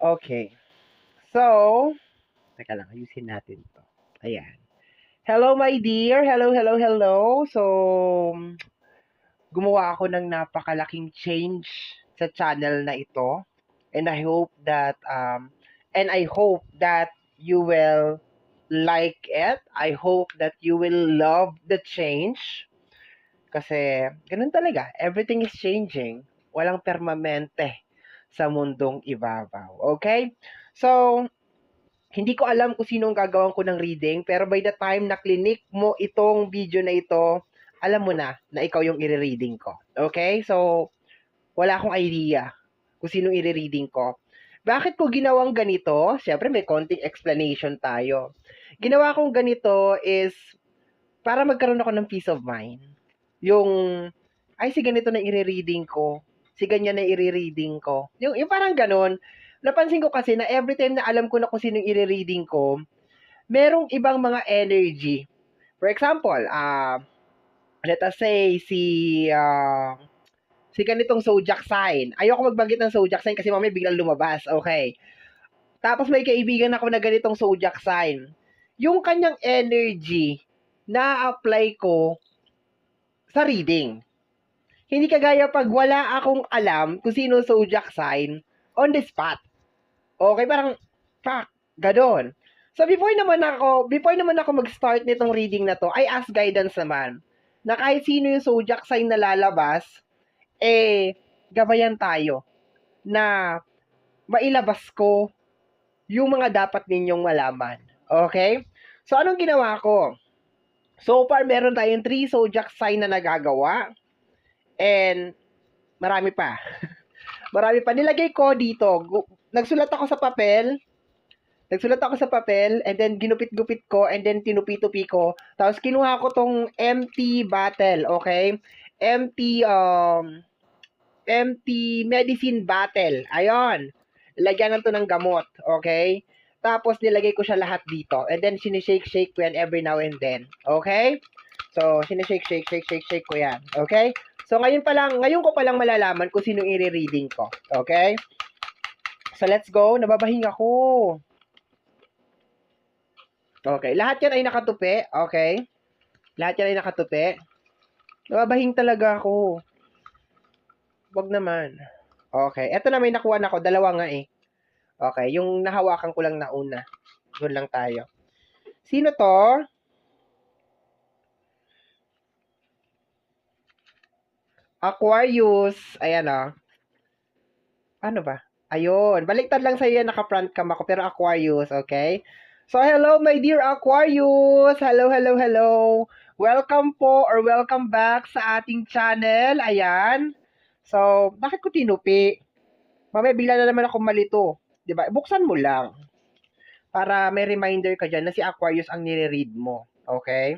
Okay. So, teka lang, ayusin natin to. Ayan. Hello, my dear. Hello, hello, hello. So, gumawa ako ng napakalaking change sa channel na ito. And I hope that, um, and I hope that you will like it. I hope that you will love the change. Kasi, ganun talaga. Everything is changing. Walang permanente sa mundong ibabaw. Okay? So, hindi ko alam kung sino ang gagawin ko ng reading, pero by the time na clinic mo itong video na ito, alam mo na na ikaw yung i-reading ko. Okay? So, wala akong idea kung sino i-reading ko. Bakit ko ginawang ganito? Siyempre, may konting explanation tayo. Ginawa kong ganito is para magkaroon ako ng peace of mind. Yung, ay, si ganito na i-reading ko si ganyan na i-reading ko. Yung, yung parang ganun. Napansin ko kasi na every time na alam ko na kung sino yung i-reading ko, merong ibang mga energy. For example, uh, let us say, si, uh, si ganitong zodiac sign. Ayoko magbanggit ng zodiac sign kasi mamaya biglang lumabas. Okay. Tapos may kaibigan ako na ganitong zodiac sign. Yung kanyang energy na apply ko sa reading. Hindi kagaya pag wala akong alam kung sino zodiac sign on the spot. Okay, parang, fuck, gadon. So before naman ako, before naman ako mag-start nitong reading na to, I ask guidance naman na kahit sino yung zodiac sign na lalabas, eh, gabayan tayo na mailabas ko yung mga dapat ninyong malaman. Okay? So, anong ginawa ko? So far, meron tayong 3 zodiac sign na nagagawa. And marami pa. marami pa. Nilagay ko dito. Nagsulat ako sa papel. Nagsulat ako sa papel and then ginupit-gupit ko and then tinupi-tupi ko. Tapos kinuha ko tong empty bottle, okay? Empty um empty medicine bottle. Ayon. Lagyan na to ng gamot, okay? Tapos nilagay ko siya lahat dito. And then sinishake-shake ko yan every now and then. Okay? So, sinishake, shake, shake, shake, shake ko yan. Okay? So, ngayon pa lang, ngayon ko pa lang malalaman kung sino i-reading ko. Okay? So, let's go. Nababahin ako. Okay. Lahat yan ay nakatupi. Okay? Lahat yan ay nakatupi. Nababahing talaga ako. Wag naman. Okay. Ito na may nakuha na ako. Dalawa nga eh. Okay. Yung nahawakan ko lang na una. Doon lang tayo. Sino to? Aquarius. Ayan o. Oh. Ano ba? Ayun. Baliktad lang sa iyo naka-front cam ako. Pero Aquarius, okay? So, hello my dear Aquarius. Hello, hello, hello. Welcome po or welcome back sa ating channel. Ayan. So, bakit ko tinupi? Mamaya bigla na naman ako malito. Diba? Buksan mo lang. Para may reminder ka dyan na si Aquarius ang nire-read mo. Okay?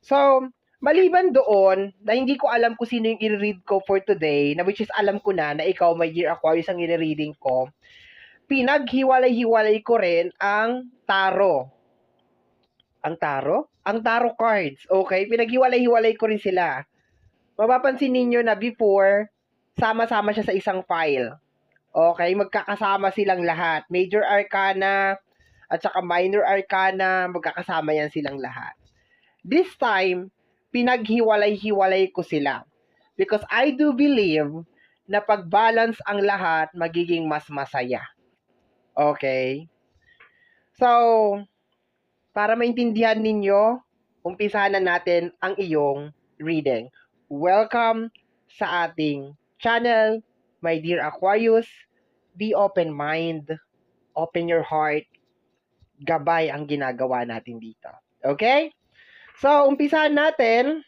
So, Maliban doon, na hindi ko alam kung sino yung i-read ko for today, na which is alam ko na na ikaw, my dear Aquarius, ang i-reading ko, pinaghiwalay-hiwalay ko rin ang taro. Ang taro? Ang taro cards. Okay? Pinaghiwalay-hiwalay ko rin sila. Mapapansin ninyo na before, sama-sama siya sa isang file. Okay? Magkakasama silang lahat. Major Arcana at saka Minor Arcana, magkakasama yan silang lahat. This time, pinaghiwalay-hiwalay ko sila. Because I do believe na pag-balance ang lahat, magiging mas masaya. Okay? So, para maintindihan ninyo, umpisahan na natin ang iyong reading. Welcome sa ating channel, my dear Aquarius. Be open mind, open your heart, gabay ang ginagawa natin dito. Okay? So, umpisahan natin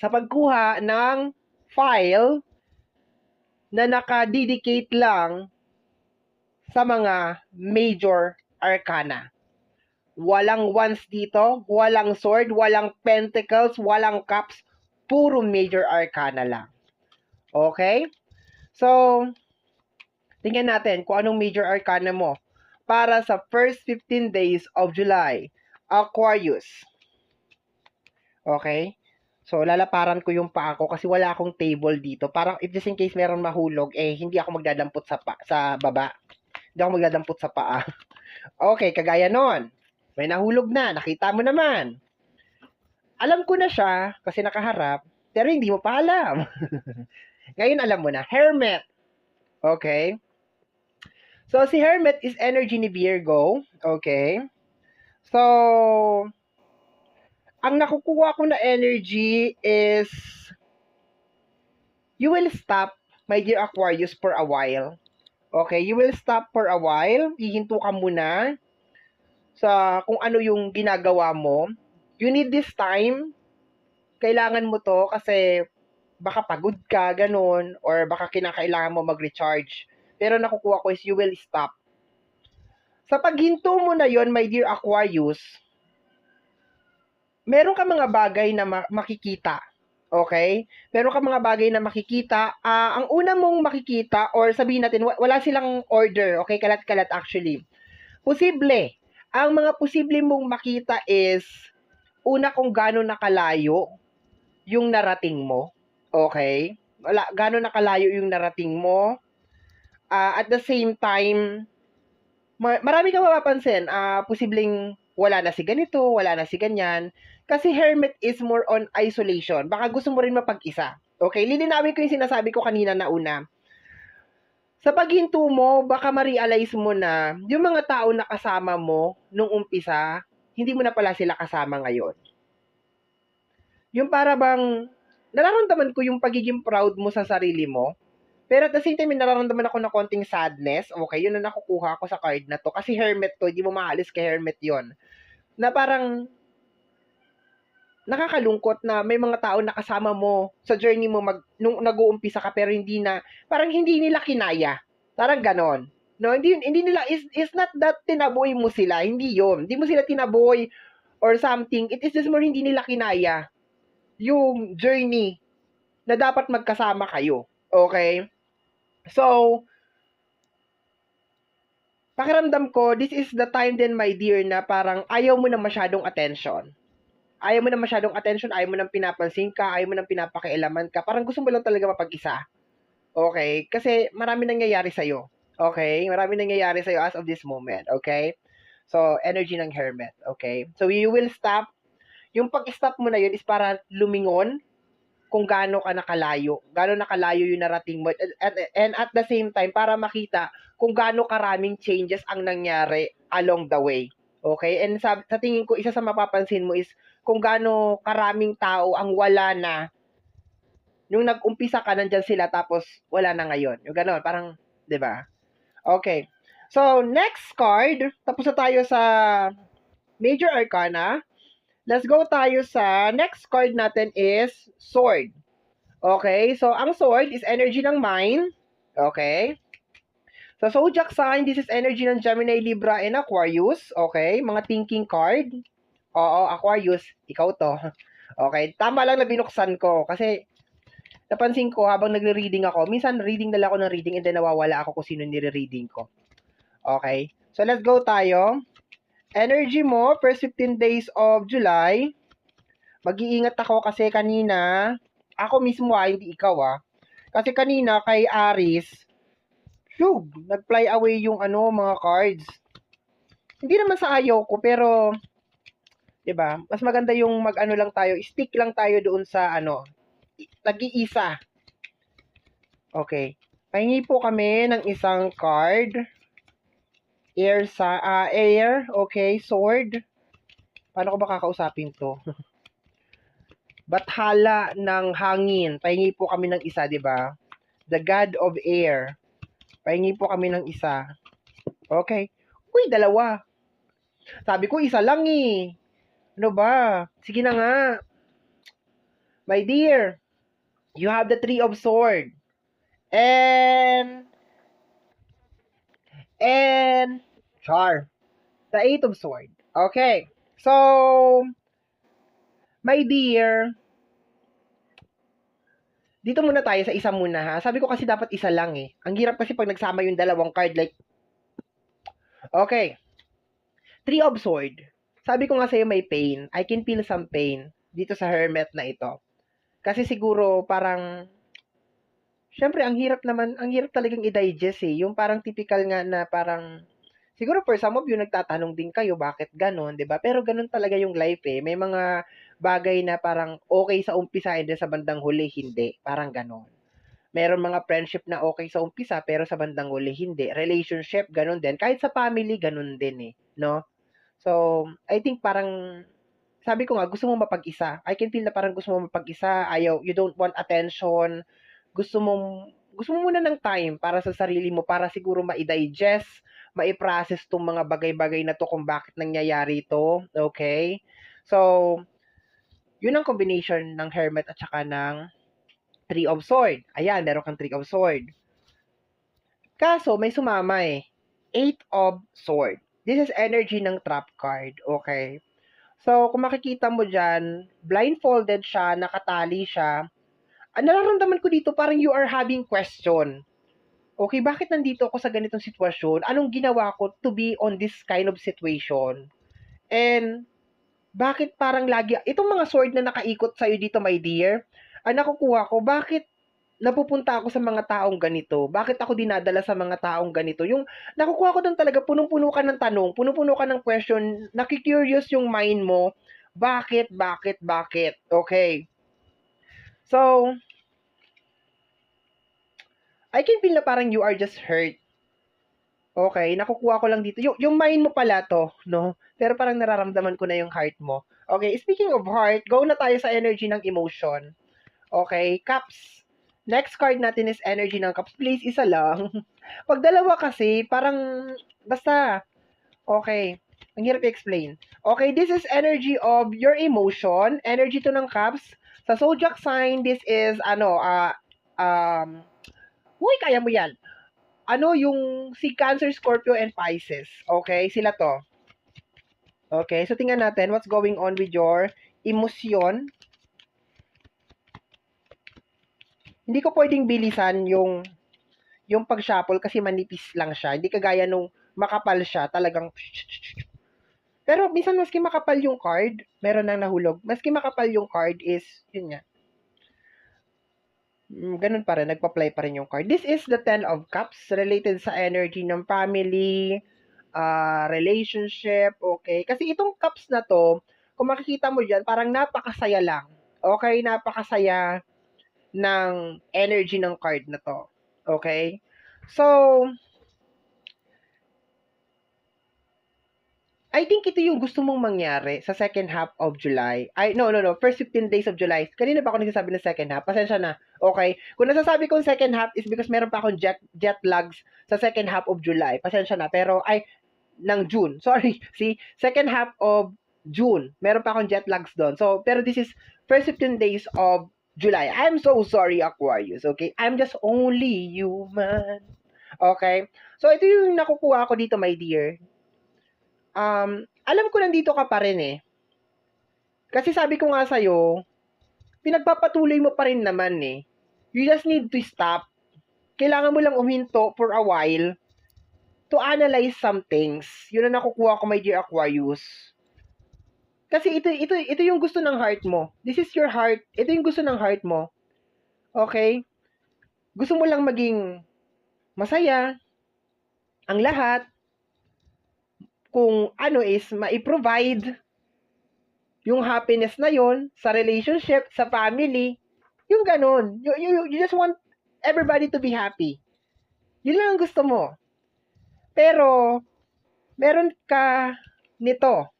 sa pagkuha ng file na naka-dedicate lang sa mga major arcana. Walang wands dito, walang sword, walang pentacles, walang cups, puro major arcana lang. Okay? So, tingnan natin kung anong major arcana mo para sa first 15 days of July. Aquarius. Okay? So, lalaparan ko yung paa ko kasi wala akong table dito. Parang if just in case meron mahulog, eh, hindi ako magdadampot sa, pa, sa baba. Hindi ako magdadampot sa paa. Okay, kagaya nun. May nahulog na, nakita mo naman. Alam ko na siya kasi nakaharap, pero hindi mo pa alam. Ngayon alam mo na, Hermit. Okay? So, si Hermit is energy ni Virgo. Okay? So, ang nakukuha ko na energy is you will stop, my dear Aquarius, for a while. Okay, you will stop for a while. Hihinto ka muna sa kung ano yung ginagawa mo. You need this time. Kailangan mo to kasi baka pagod ka, ganun, or baka kinakailangan mo mag-recharge. Pero nakukuha ko is you will stop. Sa paghinto mo na yon my dear Aquarius, meron ka mga bagay na ma- makikita Okay? Meron ka mga bagay na makikita. Ah, ang una mong makikita or sabihin natin wa- wala silang order, okay? Kalat-kalat actually. Posible. Ang mga posible mong makita is una kung gaano nakalayo yung narating mo. Okay? Wala gaano nakalayo yung narating mo. Ah, at the same time, ma- marami kang mapapansin, ah, posibleng wala na si ganito, wala na si ganyan. Kasi hermit is more on isolation. Baka gusto mo rin mapag-isa. Okay? Lilinawin ko yung sinasabi ko kanina na una. Sa paghinto mo, baka ma-realize mo na yung mga tao na kasama mo nung umpisa, hindi mo na pala sila kasama ngayon. Yung para bang, nararamdaman ko yung pagiging proud mo sa sarili mo, pero at the same time, nararamdaman ako na konting sadness. Okay, yun na nakukuha ko sa card na to. Kasi hermit to, hindi mo maalis kay hermit yon Na parang, nakakalungkot na may mga tao na kasama mo sa journey mo mag, nung nag-uumpisa ka pero hindi na, parang hindi nila kinaya. Parang ganon. No, hindi, hindi nila, is, is not that tinaboy mo sila. Hindi yon Hindi mo sila tinaboy or something. It is just more hindi nila kinaya yung journey na dapat magkasama kayo. Okay? So, pakiramdam ko, this is the time then, my dear, na parang ayaw mo na masyadong attention ayaw mo na masyadong attention, ayaw mo nang pinapansin ka, ayaw mo nang pinapakialaman ka. Parang gusto mo lang talaga mapag-isa. Okay? Kasi marami nangyayari sa'yo. Okay? Marami nangyayari sa'yo as of this moment. Okay? So, energy ng hermit. Okay? So, you will stop. Yung pag-stop mo na yun is para lumingon kung gaano ka nakalayo. Gaano nakalayo yung narating mo. And, and at the same time, para makita kung gaano karaming changes ang nangyari along the way. Okay? And sa, sa tingin ko, isa sa mapapansin mo is kung gaano karaming tao ang wala na nung nag-umpisa ka nandyan sila tapos wala na ngayon. Yung gano'n, parang, 'di ba? Okay. So, next card, tapos na tayo sa Major Arcana. Let's go tayo sa next card natin is Sword. Okay? So, ang Sword is energy ng mind. Okay? So, zodiac sign, this is energy ng Gemini, Libra, and Aquarius. Okay? Mga thinking card. Oo, Aquarius, ikaw to. Okay, tama lang na binuksan ko kasi napansin ko habang nagre-reading ako, minsan reading na lang ako ng reading and then nawawala ako kung sino nire-reading ko. Okay, so let's go tayo. Energy mo, first 15 days of July. Mag-iingat ako kasi kanina, ako mismo ah, hindi ikaw ah. Kasi kanina kay Aris, shug, nag-fly away yung ano, mga cards. Hindi naman sa ayaw ko, pero 'di ba? Mas maganda yung mag-ano lang tayo, stick lang tayo doon sa ano, nag-iisa. Okay. Pahingi po kami ng isang card. Air sa uh, air, okay, sword. Paano ko ba kakausapin 'to? Bathala ng hangin. Pahingi po kami ng isa, 'di ba? The God of Air. Pahingi po kami ng isa. Okay. Uy, dalawa. Sabi ko isa lang eh. Ano ba? Sige na nga. My dear, you have the Three of Sword. And, and, char. The Eight of Sword. Okay. So, my dear, dito muna tayo sa isa muna ha. Sabi ko kasi dapat isa lang eh. Ang hirap kasi pag nagsama yung dalawang card like, okay. Three of Sword sabi ko nga sa'yo may pain. I can feel some pain dito sa hermit na ito. Kasi siguro parang syempre, ang hirap naman, ang hirap talagang i-digest eh. Yung parang typical nga na parang, siguro for some of you, nagtatanong din kayo, bakit ganon, 'di ba Pero ganon talaga yung life eh. May mga bagay na parang okay sa umpisa and sa bandang huli, hindi. Parang ganon. Meron mga friendship na okay sa umpisa, pero sa bandang huli, hindi. Relationship, ganon din. Kahit sa family, ganon din eh. No? So, I think parang, sabi ko nga, gusto mo mapag-isa. I can feel na parang gusto mo mapag-isa. Ayaw, you don't want attention gusto mo gusto mo muna ng time para sa sarili mo para siguro ma-digest, ma-process tong mga bagay-bagay na to kung bakit nangyayari ito. Okay? So, yun ang combination ng Hermit at saka ng Three of Sword. Ayan, meron kang Three of Sword. Kaso, may sumama eh. Eight of Sword. This is energy ng trap card. Okay? So, kung makikita mo dyan, blindfolded siya, nakatali siya, ang nararamdaman ko dito, parang you are having question. Okay, bakit nandito ako sa ganitong sitwasyon? Anong ginawa ko to be on this kind of situation? And, bakit parang lagi, itong mga sword na nakaikot sa'yo dito, my dear, ang nakukuha ko, bakit napupunta ako sa mga taong ganito? Bakit ako dinadala sa mga taong ganito? Yung nakukuha ko doon talaga, punong-puno ka ng tanong, punong-puno ka ng question, nakikurious yung mind mo, bakit, bakit, bakit? Okay. So, I can feel na parang you are just hurt. Okay, nakukuha ko lang dito. Yung, yung mind mo pala to, no? Pero parang nararamdaman ko na yung heart mo. Okay, speaking of heart, go na tayo sa energy ng emotion. Okay, cups. Next card natin is energy ng cups. Please, isa lang. Pag dalawa kasi, parang, basta, okay, ang hirap i-explain. Okay, this is energy of your emotion. Energy to ng cups. Sa zodiac sign, this is, ano, uh, um, Huy, kaya mo yan. Ano yung si Cancer, Scorpio, and Pisces. Okay, sila to. Okay, so tingnan natin what's going on with your emosyon. Hindi ko pwedeng bilisan yung yung pag-shuffle kasi manipis lang siya. Hindi kagaya nung makapal siya, talagang pero minsan maski makapal yung card, meron nang nahulog. Maski makapal yung card is, yun nga, Mm, ganun pa rin, nagpa-play pa rin yung card. This is the Ten of Cups, related sa energy ng family, uh, relationship, okay? Kasi itong cups na to, kung makikita mo dyan, parang napakasaya lang. Okay? Napakasaya ng energy ng card na to. Okay? So, I think ito yung gusto mong mangyari sa second half of July. Ay, no, no, no. First 15 days of July. Kanina pa ako nagsasabi ng second half. Pasensya na. Okay? Kung nasasabi kong second half is because meron pa akong jet, jet lags sa second half of July. Pasensya na. Pero, ay, ng June. Sorry. See? Second half of June. Meron pa akong jet lags doon. So, pero this is first 15 days of July. I'm so sorry, Aquarius. Okay? I'm just only human. Okay? So, ito yung nakukuha ko dito, my dear um, alam ko nandito ka pa rin eh. Kasi sabi ko nga sa'yo, pinagpapatuloy mo pa rin naman eh. You just need to stop. Kailangan mo lang uminto for a while to analyze some things. Yun ang nakukuha ko, my dear Aquarius. Kasi ito, ito, ito yung gusto ng heart mo. This is your heart. Ito yung gusto ng heart mo. Okay? Gusto mo lang maging masaya, ang lahat, kung ano is ma-provide yung happiness na yon sa relationship, sa family, yung ganun. You, you, you just want everybody to be happy. Yun lang ang gusto mo. Pero, meron ka nito.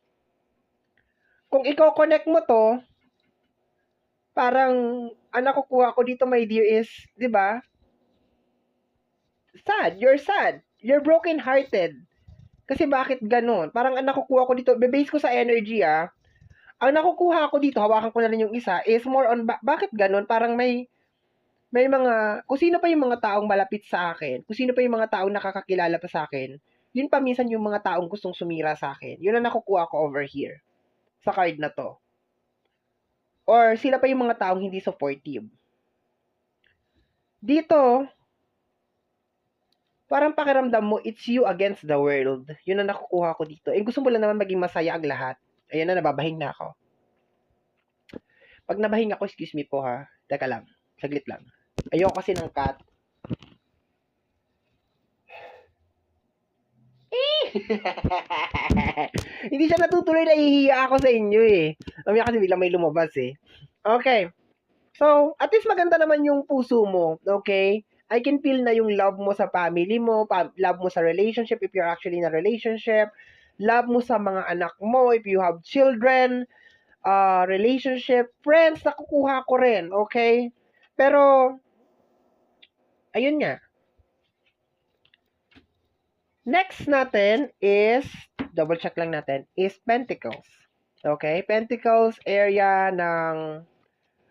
Kung i-connect mo to, parang, ang nakukuha ko dito, my dear, is, di ba? Sad. You're sad. You're broken-hearted. Kasi bakit ganun? Parang ang nakukuha ko dito, base ko sa energy ah, ang nakukuha ko dito, hawakan ko na rin yung isa, is more on, ba- bakit ganun? Parang may, may mga, kung sino pa yung mga taong malapit sa akin, kung sino pa yung mga taong nakakakilala pa sa akin, yun pa minsan yung mga taong gustong sumira sa akin. Yun ang nakukuha ko over here, sa card na to. Or sila pa yung mga taong hindi supportive. Dito, parang pakiramdam mo, it's you against the world. Yun ang nakukuha ko dito. Eh, gusto mo lang naman maging masaya ang lahat. Ayan na, nababahing na ako. Pag nabahing ako, excuse me po ha. Teka lang. Saglit lang. Ayoko kasi ng cat. Hindi siya natutuloy, nahihiya ako sa inyo eh. Mamaya kasi biglang may lumabas eh. Okay. So, at least maganda naman yung puso mo, okay? I can feel na yung love mo sa family mo, pa- love mo sa relationship if you're actually in a relationship, love mo sa mga anak mo if you have children, uh, relationship, friends, nakukuha ko rin, okay? Pero, ayun nga. Next natin is, double check lang natin, is Pentacles. Okay? Pentacles area ng,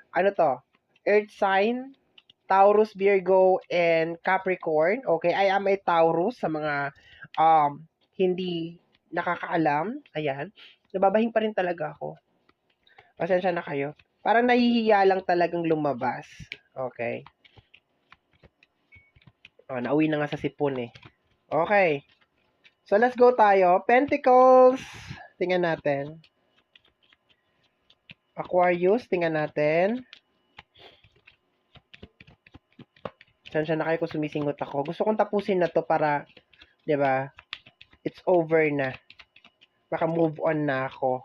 ano to, Earth sign, Taurus, Virgo, and Capricorn. Okay? I am a Taurus sa mga um, hindi nakakaalam. Ayan. Nababahing pa rin talaga ako. Pasensya na kayo. Parang nahihiya lang talagang lumabas. Okay. Oh, nauwi na nga sa sipon eh. Okay. So, let's go tayo. Pentacles. Tingnan natin. Aquarius. Tingnan natin. Saan na kayo kung sumisingot ako. Gusto kong tapusin na to para, ba, it's over na. Baka move on na ako.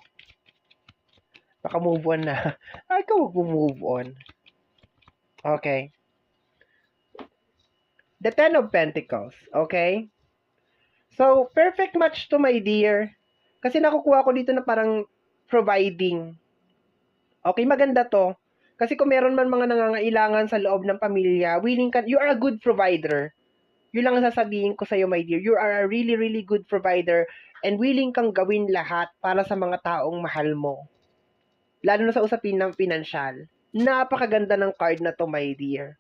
Baka move on na. Ay, ikaw move on. Okay. The Ten of Pentacles. Okay? So, perfect match to my dear. Kasi nakukuha ko dito na parang providing. Okay, maganda to. Kasi kung meron man mga nangangailangan sa loob ng pamilya, willing ka, you are a good provider. Yun lang ang sasabihin ko sa'yo, my dear. You are a really, really good provider and willing kang gawin lahat para sa mga taong mahal mo. Lalo na sa usapin ng pinansyal. Napakaganda ng card na to, my dear.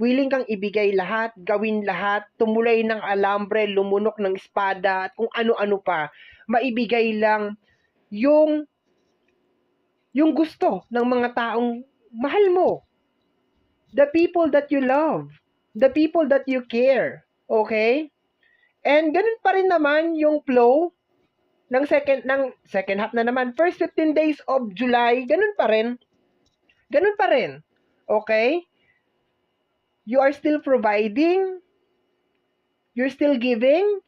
Willing kang ibigay lahat, gawin lahat, tumulay ng alambre, lumunok ng espada, at kung ano-ano pa. Maibigay lang yung yung gusto ng mga taong mahal mo. The people that you love. The people that you care. Okay? And ganun pa rin naman yung flow ng second ng second half na naman. First 15 days of July, ganun pa rin. Ganun pa rin. Okay? You are still providing. You're still giving.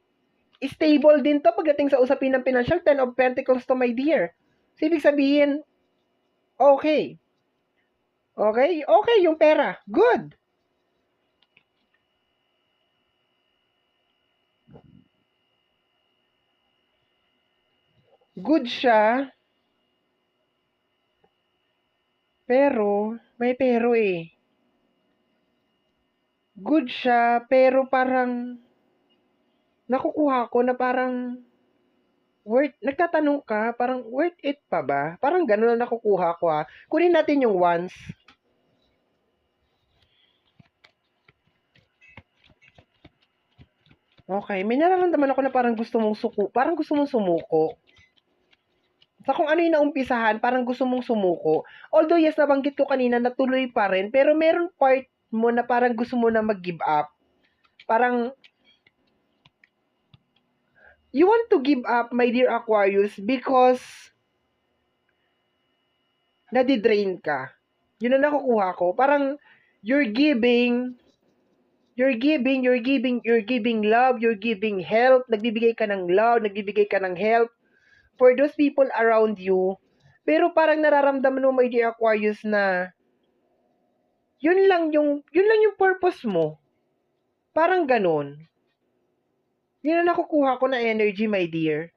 Stable din to pagdating sa usapin ng financial. Ten of Pentacles to my dear. So, ibig sabihin, okay. Okay? Okay yung pera. Good. Good siya. Pero, may pero eh. Good siya, pero parang nakukuha ko na parang worth, nagtatanong ka, parang worth it pa ba? Parang gano'n na nakukuha ko ha. Kunin natin yung once. Okay, may nararamdaman ako na parang gusto mong suko, parang gusto mong sumuko. Sa kung ano yung naumpisahan, parang gusto mong sumuko. Although yes, nabanggit ko kanina, natuloy pa rin, pero meron part mo na parang gusto mo na mag-give up. Parang, you want to give up, my dear Aquarius, because nadidrain ka. Yun ang nakukuha ko. Parang, you're giving, you're giving, you're giving, you're giving love, you're giving help, nagbibigay ka ng love, nagbibigay ka ng help for those people around you. Pero parang nararamdaman mo, my dear Aquarius, na yun lang yung, yun lang yung purpose mo. Parang ganun. Yun ang nakukuha ko na energy, my dear.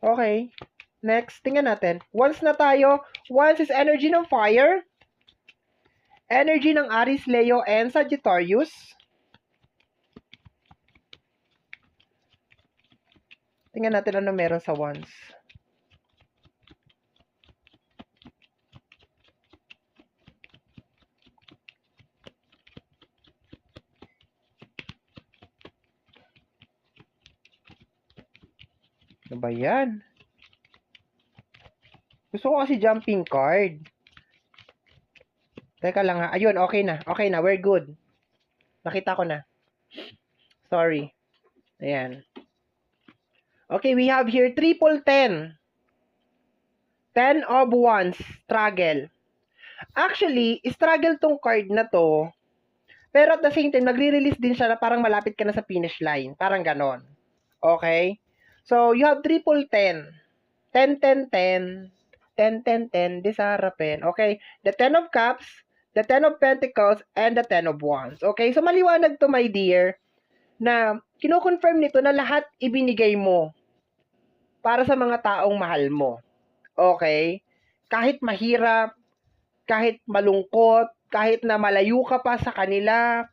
Okay. Next, tingnan natin. Once na tayo, once is energy ng fire, energy ng Aries, Leo, and Sagittarius. Tingnan natin ano meron sa once. Ano ba yan? Gusto ko kasi jumping card. Teka lang ha. Ayun, okay na. Okay na. We're good. Nakita ko na. Sorry. Ayan. Okay, we have here triple ten. Ten of wands. Struggle. Actually, struggle tong card na to. Pero at the same time, nagre-release din siya na parang malapit ka na sa finish line. Parang ganon. Okay? So, you have triple 10. 10, 10, 10. 10, 10, 10. Disarapin. Okay? The 10 of cups, the 10 of pentacles, and the 10 of wands. Okay? So, maliwanag to, my dear, na kino-confirm nito na lahat ibinigay mo para sa mga taong mahal mo. Okay? Kahit mahirap, kahit malungkot, kahit na malayo ka pa sa kanila,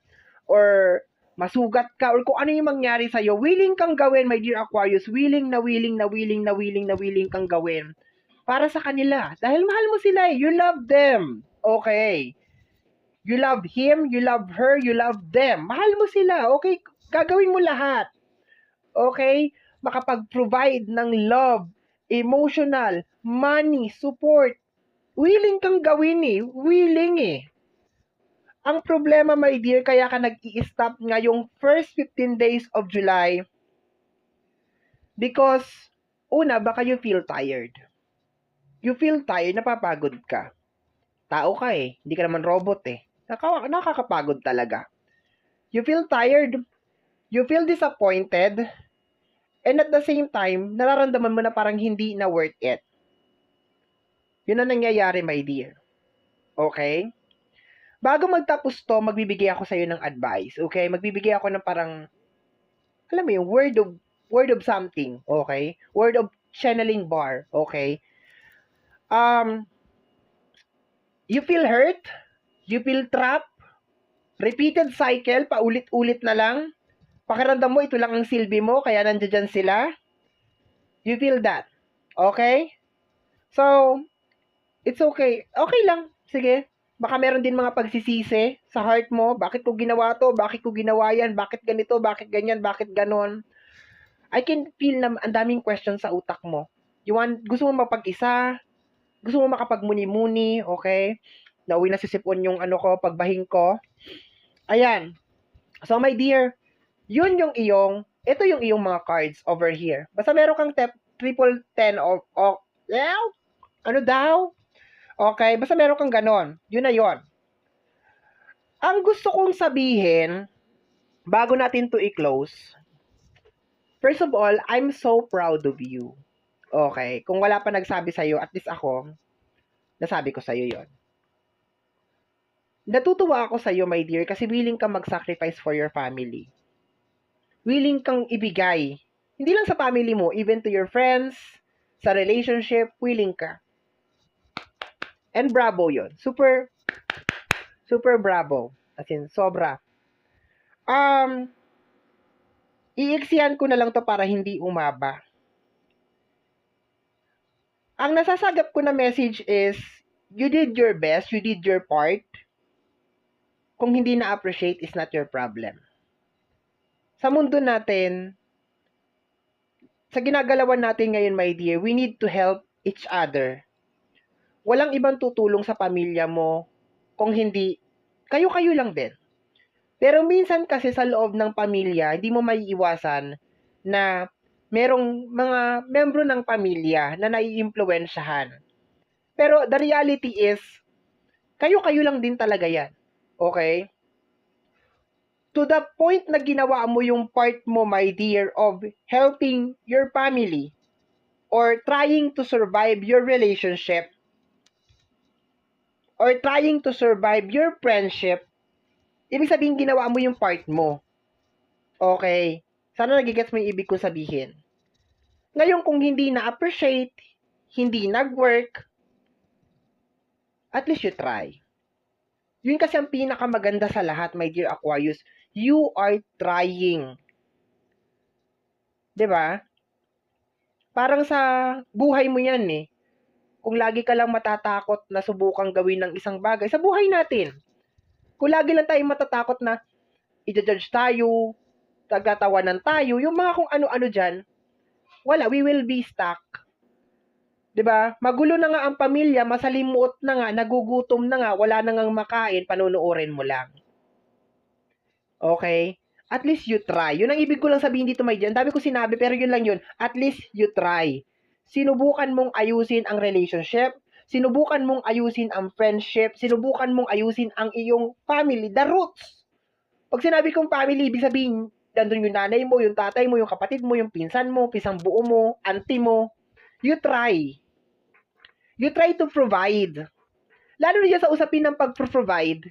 or masugat ka, or kung ano yung mangyari sa'yo, willing kang gawin, my dear Aquarius, willing na willing na willing na willing na willing kang gawin para sa kanila. Dahil mahal mo sila eh. You love them. Okay. You love him, you love her, you love them. Mahal mo sila. Okay. Gagawin mo lahat. Okay? Makapag-provide ng love, emotional, money, support. Willing kang gawin eh. Willing eh. Ang problema, my dear, kaya ka nag-i-stop ngayong first 15 days of July because, una, baka you feel tired. You feel tired, napapagod ka. Tao ka eh. Hindi ka naman robot eh. Naka- nakakapagod talaga. You feel tired. You feel disappointed. And at the same time, nararamdaman mo na parang hindi na worth it. Yun ang nangyayari, my dear. Okay? Bago magtapos to, magbibigay ako sa'yo ng advice. Okay? Magbibigay ako ng parang, alam mo yung word of, word of something. Okay? Word of channeling bar. Okay? Um, you feel hurt? You feel trapped? Repeated cycle, paulit-ulit na lang? Pakiramdam mo, ito lang ang silbi mo, kaya nandiyan sila? You feel that? Okay? So, it's okay. Okay lang. Sige. Baka meron din mga pagsisisi sa heart mo. Bakit ko ginawa to? Bakit ko ginawa yan? Bakit ganito? Bakit ganyan? Bakit ganon? I can feel na ang daming questions sa utak mo. You want, gusto mo mapag-isa? Gusto mo makapagmuni-muni? Okay? Nauwi na sisipon yung ano ko, pagbahing ko. Ayan. So, my dear, yun yung iyong, ito yung iyong mga cards over here. Basta meron kang tep, triple ten of, of, yeah, ano daw? Okay, basta meron kang ganon. Yun na yun. Ang gusto kong sabihin, bago natin to i-close, first of all, I'm so proud of you. Okay, kung wala pa nagsabi sa'yo, at least ako, nasabi ko sa'yo yon. Natutuwa ako sa'yo, my dear, kasi willing ka mag-sacrifice for your family. Willing kang ibigay. Hindi lang sa family mo, even to your friends, sa relationship, willing ka. And bravo yon Super, super bravo. As in, sobra. Um, iiksiyan ko na lang to para hindi umaba. Ang nasasagap ko na message is, you did your best, you did your part. Kung hindi na-appreciate, is not your problem. Sa mundo natin, sa ginagalawan natin ngayon, my dear, we need to help each other. Walang ibang tutulong sa pamilya mo kung hindi, kayo-kayo lang din. Pero minsan kasi sa loob ng pamilya, hindi mo maiiwasan na merong mga membro ng pamilya na naiimpluwensyahan. Pero the reality is, kayo-kayo lang din talaga yan. Okay? To the point na ginawa mo yung part mo, my dear, of helping your family or trying to survive your relationship or trying to survive your friendship, ibig sabihin ginawa mo yung part mo. Okay? Sana nagigets mo yung ibig kong sabihin. Ngayon, kung hindi na-appreciate, hindi nag-work, at least you try. Yun kasi ang pinakamaganda sa lahat, my dear Aquarius. You are trying. ba? Parang sa buhay mo yan eh. Kung lagi ka lang matatakot na subukang gawin ng isang bagay, sa buhay natin. Kung lagi lang tayo matatakot na i-judge tayo, tagatawanan tayo, yung mga kung ano-ano dyan, wala, we will be stuck. 'Di ba? Magulo na nga ang pamilya, masalimuot na nga, nagugutom na nga, wala na ngang makain, panunuorin mo lang. Okay? At least you try. Yun ang ibig ko lang sabihin dito, may dyan. Dami ko sinabi, pero yun lang yun. At least you try. Sinubukan mong ayusin ang relationship. Sinubukan mong ayusin ang friendship, sinubukan mong ayusin ang iyong family, the roots. Pag sinabi kong family, ibig sabihin, nandun yung nanay mo, yung tatay mo, yung kapatid mo, yung pinsan mo, pisang buo mo, auntie mo. You try. You try to provide. Lalo na sa usapin ng pag-provide,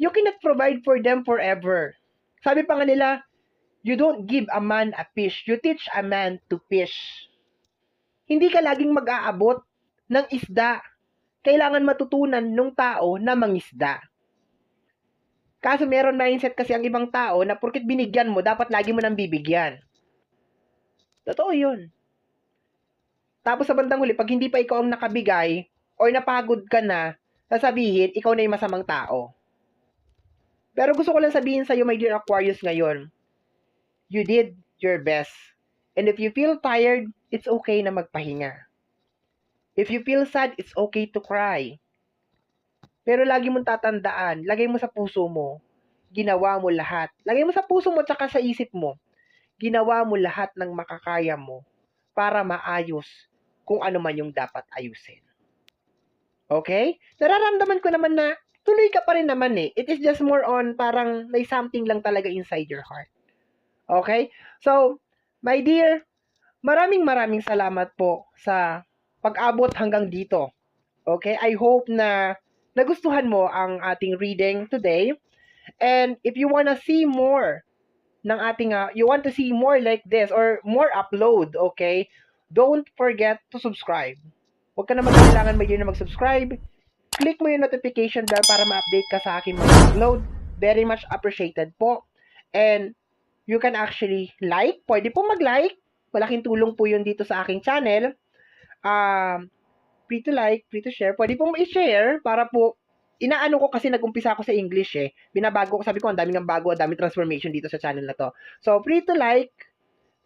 you cannot provide for them forever. Sabi pa nga nila, you don't give a man a fish, you teach a man to fish. Hindi ka laging mag-aabot ng isda. Kailangan matutunan ng tao na mangisda. Kaso meron mindset kasi ang ibang tao na porkit binigyan mo, dapat lagi mo nang bibigyan. Totoo yun. Tapos sa bandang huli, pag hindi pa ikaw ang nakabigay, or napagod ka na, sasabihin, ikaw na yung masamang tao. Pero gusto ko lang sabihin sa'yo, my dear Aquarius ngayon, you did your best. And if you feel tired, it's okay na magpahinga. If you feel sad, it's okay to cry. Pero lagi mong tatandaan, lagay mo sa puso mo, ginawa mo lahat. Lagay mo sa puso mo tsaka sa isip mo, ginawa mo lahat ng makakaya mo para maayos kung ano man yung dapat ayusin. Okay? Nararamdaman ko naman na tuloy ka pa rin naman eh. It is just more on parang may something lang talaga inside your heart. Okay? So, my dear, maraming maraming salamat po sa pag-abot hanggang dito. Okay? I hope na nagustuhan mo ang ating reading today. And if you wanna see more ng ating, uh, you want to see more like this or more upload, okay? Don't forget to subscribe. Huwag ka naman kailangan mag na mag-subscribe. Click mo yung notification bell para ma-update ka sa akin mga upload. Very much appreciated po. And you can actually like. Pwede po mag-like. Malaking tulong po yun dito sa aking channel. Um, free to like, free to share. Pwede pong i-share para po inaano ko kasi nag-umpisa ako sa English eh. Binabago ko, sabi ko, ang dami ng bago, ang dami transformation dito sa channel na to. So, free to like,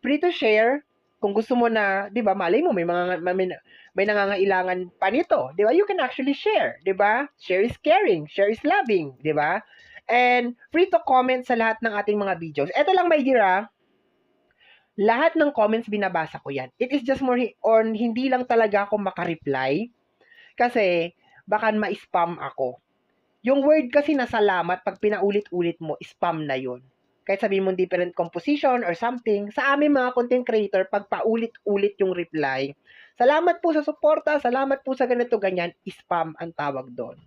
free to share. Kung gusto mo na, 'di ba, malay mo may mga may, may nangangailangan pa nito, 'di ba? You can actually share, 'di ba? Share is caring, share is loving, 'di ba? And free to comment sa lahat ng ating mga videos. Ito lang, my dear, ah, lahat ng comments binabasa ko yan. It is just more on hindi lang talaga ako makareply kasi baka ma-spam ako. Yung word kasi na salamat, pag pinaulit-ulit mo, spam na yon kahit sabihin mo different composition or something, sa aming mga content creator, pag paulit-ulit yung reply, salamat po sa suporta, salamat po sa ganito, ganyan, spam ang tawag doon.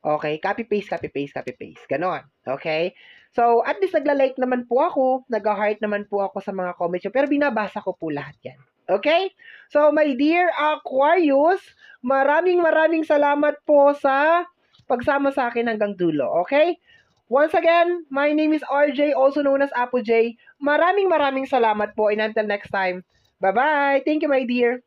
Okay? Copy-paste, copy-paste, copy-paste. Ganon. Okay? So, at least nagla-like naman po ako, nag-heart naman po ako sa mga comments pero binabasa ko po lahat yan. Okay? So, my dear Aquarius, maraming maraming salamat po sa pagsama sa akin hanggang dulo. Okay? Once again, my name is RJ, also known as Apo J. Maraming maraming salamat po and until next time. Bye-bye. Thank you, my dear.